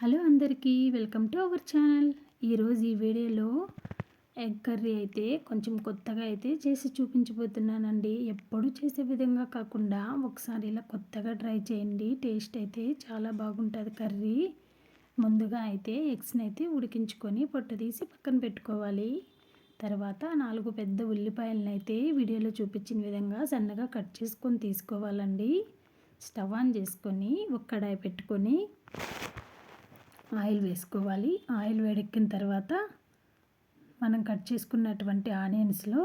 Hello అందరికీ welcome to our channel. ఈరోజు ఈ వీడియోలో ఎగ్ కర్రీ అయితే కొంచెం కొత్తగా అయితే చేసి చూపించబోతున్నానండి. ఎప్పుడు చేసే విధంగా కాకుండా ఒకసారి ఇలా కొత్తగా ట్రై చేయండి. టేస్ట్ అయితే చాలా బాగుంటుంది కర్రీ. ముందుగా అయితే ఎగ్స్ని అయితే ఉడికించుకొని పొట్ట తీసి పక్కన పెట్టుకోవాలి. తర్వాత నాలుగు పెద్ద ఉల్లిపాయలను అయితే వీడియోలో చూపించిన విధంగా సన్నగా కట్ చేసుకొని తీసుకోవాలండి. స్టవ్ ఆన్ చేసుకొని ఒక కడాయి పెట్టుకొని ఆయిల్ వేసుకోవాలి. ఆయిల్ వేడెక్కిన తర్వాత మనం కట్ చేసుకున్నటువంటి ఆనియన్స్లో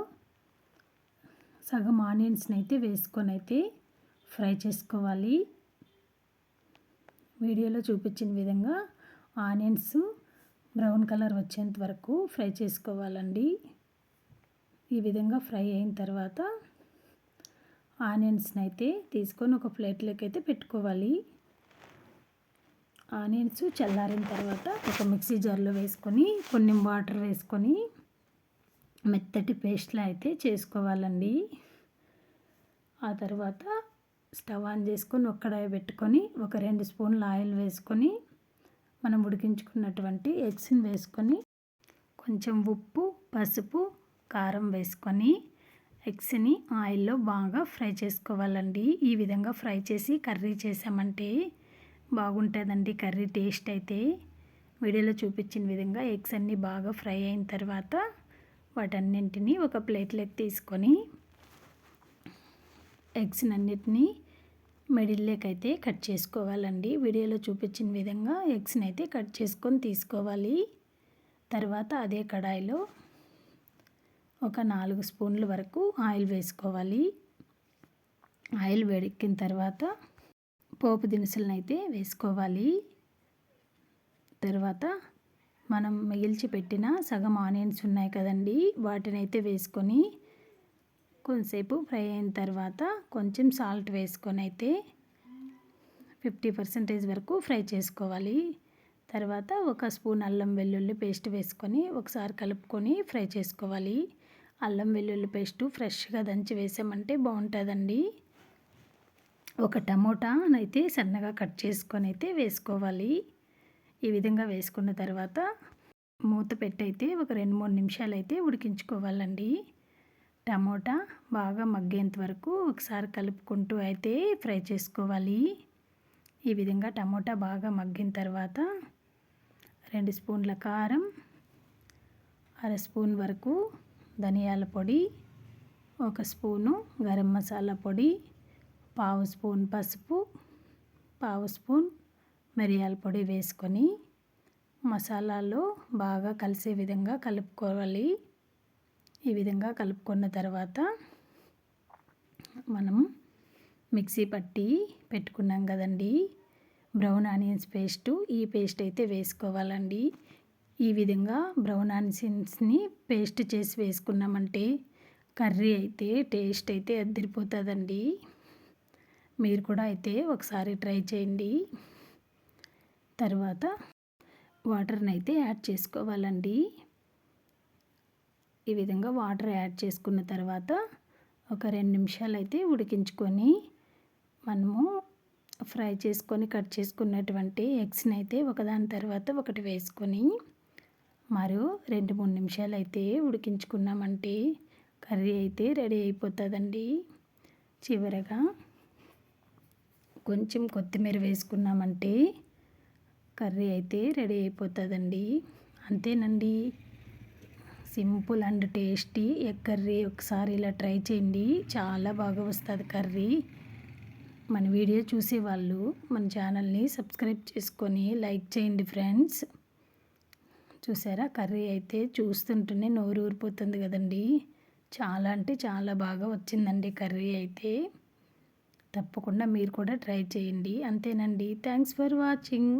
సగం ఆనియన్స్ని అయితే వేసుకొని అయితే ఫ్రై చేసుకోవాలి. వీడియోలో చూపించిన విధంగా ఆనియన్స్ బ్రౌన్ కలర్ వచ్చేంత వరకు ఫ్రై చేసుకోవాలండి. ఈ విధంగా ఫ్రై అయిన తర్వాత ఆనియన్స్ని అయితే తీసుకొని ఒక ప్లేట్లోకి అయితే పెట్టుకోవాలి. ఆనియన్స్ చల్లారిన తర్వాత ఒక మిక్సీ జార్లో వేసుకొని కొన్ని వాటర్ వేసుకొని మెత్తటి పేస్ట్లా అయితే చేసుకోవాలండి. ఆ తర్వాత స్టవ్ ఆన్ చేసుకొని ఒక్కడాయి పెట్టుకొని ఒక రెండు స్పూన్ల ఆయిల్ వేసుకొని మనం ఉడికించుకున్నటువంటి ఎగ్స్ని వేసుకొని కొంచెం ఉప్పు పసుపు కారం వేసుకొని ఎగ్స్ని ఆయిల్లో బాగా ఫ్రై చేసుకోవాలండి. ఈ విధంగా ఫ్రై చేసి కర్రీ చేసామంటే బాగుంటుందండి కర్రీ టేస్ట్ అయితే. వీడియోలో చూపించిన విధంగా ఎగ్స్ అన్నీ బాగా ఫ్రై అయిన తర్వాత వాటన్నింటినీ ఒక ప్లేట్లోకి తీసుకొని ఎగ్స్ అన్నిటినీ మిడిల్లోకి అయితే కట్ చేసుకోవాలండి. వీడియోలో చూపించిన విధంగా ఎగ్స్ని అయితే కట్ చేసుకొని తీసుకోవాలి. తర్వాత అదే కడాయిలో ఒక నాలుగు స్పూన్ల వరకు ఆయిల్ వేసుకోవాలి. ఆయిల్ వేడెక్కిన తర్వాత పోపు దినుసులను అయితే వేసుకోవాలి. తర్వాత మనం మిగిల్చి పెట్టిన సగం ఆనియన్స్ ఉన్నాయి కదండి వాటిని అయితే వేసుకొని కొంతసేపు ఫ్రై అయిన తర్వాత కొంచెం సాల్ట్ వేసుకొని అయితే ఫిఫ్టీ పర్సెంటేజ్ వరకు ఫ్రై చేసుకోవాలి. తర్వాత ఒక స్పూన్ అల్లం వెల్లుల్లి పేస్ట్ వేసుకొని ఒకసారి కలుపుకొని ఫ్రై చేసుకోవాలి. అల్లం వెల్లుల్లి పేస్టు ఫ్రెష్గా దంచి వేసామంటే బాగుంటుందండి. ఒక టమోటానైతే సన్నగా కట్ చేసుకొని అయితే వేసుకోవాలి. ఈ విధంగా వేసుకున్న తర్వాత మూత పెట్టయితే ఒక రెండు మూడు నిమిషాలు అయితే ఉడికించుకోవాలండి. టమోటా బాగా మగ్గేంత వరకు ఒకసారి కలుపుకుంటూ అయితే ఫ్రై చేసుకోవాలి. ఈ విధంగా టమోటా బాగా మగ్గిన తర్వాత రెండు స్పూన్ల కారం అర స్పూన్ వరకు ధనియాల పొడి ఒక స్పూను గరం మసాలా పొడి పావు స్పూన్ పసుపు పావు స్పూన్ మిరియాల పొడి వేసుకొని మసాలాలు బాగా కలిసే విధంగా కలుపుకోవాలి. ఈ విధంగా కలుపుకున్న తర్వాత మనం మిక్సీ పట్టి పెట్టుకున్నాం కదండి. బ్రౌన్ ఆనియన్స్ పేస్టు ఈ పేస్ట్ అయితే వేసుకోవాలండి. ఈ విధంగా బ్రౌన్ ఆనియన్స్ని పేస్ట్ చేసి వేసుకున్నామంటే కర్రీ అయితే టేస్ట్ అయితే అద్దరిపోతుందండి మీరు కూడా అయితే ఒకసారి ట్రై చేయండి. తర్వాత వాటర్ని అయితే యాడ్ చేసుకోవాలండి. ఈ విధంగా వాటర్ యాడ్ చేసుకున్న తర్వాత ఒక రెండు నిమిషాలు అయితే ఉడికించుకొని మనము ఫ్రై చేసుకొని కట్ చేసుకున్నటువంటి ఎగ్స్ని అయితే ఒకదాని తర్వాత ఒకటి వేసుకొని మరో రెండు మూడు నిమిషాలు అయితే ఉడికించుకున్నామంటే కర్రీ అయితే రెడీ అయిపోతుందండి. చివరగా కొంచెం కొత్తిమీర వేసుకున్నామంటే కర్రీ అయితే రెడీ అయిపోతుందండి. అంతేనండి. Simple and tasty egg curry ఒకసారి ఇలా ట్రై చేయండి. చాలా బాగా వస్తుంది కర్రీ. మన వీడియో చూసేవాళ్ళు మన ఛానల్ని సబ్స్క్రైబ్ చేసుకొని లైక్ చేయండి ఫ్రెండ్స్. చూసారా? కర్రీ అయితే చూస్తుంటేనే నోరు ఊరిపోతుంది కదండి. చాలా అంటే చాలా బాగా వచ్చిందండి కర్రీ అయితే. తప్పకుండా మీరు కూడా ట్రై చేయండి. అంతేనండి. Thanks for watching